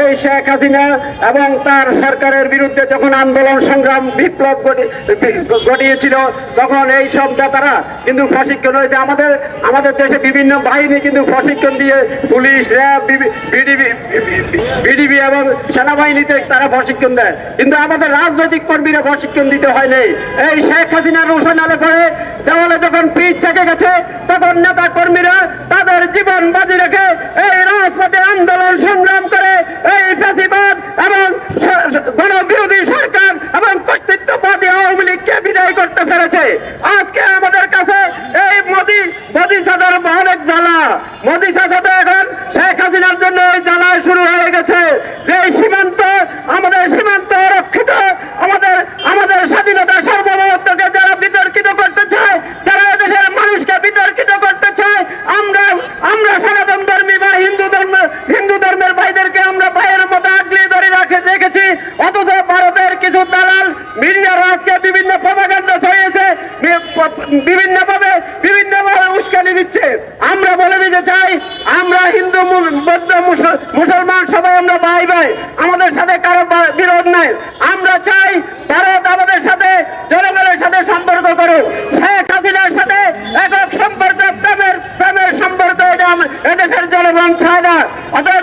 এই শেখ হাসিনা এবং তার সরকারের বিরুদ্ধে যখন আন্দোলন, সংগ্রাম, বিপ্লব ঘটিয়েছিল তখন এই সব নেতারা কিন্তু প্রশিক্ষণ হয়েছে আমাদের আমাদের দেশে বিভিন্ন বাহিনী কিন্তু প্রশিক্ষণ দিয়ে পুলিশ, র্যাব বিডিবি বিডিবি এবং সেনাবাহিনীতে তারা প্রশিক্ষণ দেয়। কিন্তু আমাদের রাজনৈতিক কর্মীরা প্রশিক্ষণ দিতে হয়নি এই শেখ হাসিনার রোশন আলে পরে দেওয়ালে যখন পিঠ থেকে গেছে, তখন নেতা কর্মীরা তাদের জীবন বাজি রেখে এই রাজপথে আন্দোলন সংগ্রাম করে এই ফ্যাসিবাদ এবং স- স- গণবিরোধী সরকার এবং কর্তৃত্ববাদী আওয়ামী লীগকে বিদায় পেরেছে আজকে আমাদের কাছে এই মোদি মোদি সাদার অনেক জ্বালা। মোদি সাদা এখন শেখ হাসিনার জন্য এই জ্বালা শুরু হয়ে গেছে। যে সীমান্ত, আমাদের সীমান্ত রক্ষিত, আমাদের আমাদের স্বাধীনতা সার্বভৌমত্বকে যারা বিতর্কিত করতে চায়, যারা দেশের মানুষকে বিতর্কিত করতে চায়, আমরা আমরা সনাতন ধর্মী বা হিন্দু ধর্ম, হিন্দু ধর্মের ভাইদেরকে আমরা ভাইয়ের মতো আগলিয়ে ধরে রাখে দেখেছি অথচ ভারতের কিছু দালাল, মিডিয়ার আজকে বিভিন্নভাবে বিভিন্নভাবে উস্কানি দিচ্ছে। আমরা বলে দিতে চাই, আমরা হিন্দু বৌদ্ধ মুসলমান সবাই আমরা ভাই ভাই, আমাদের সাথে কারও বিরোধ নাই। আমরা চাই ভারত আমাদের সাথে, জনগণের সাথে সম্পর্ক করুক। শেখ হাসিনার সাথে একক সম্পর্ক, প্রেমের প্রেমের সম্পর্ক এটা এদেশের জনগণ ছায় না। অথবা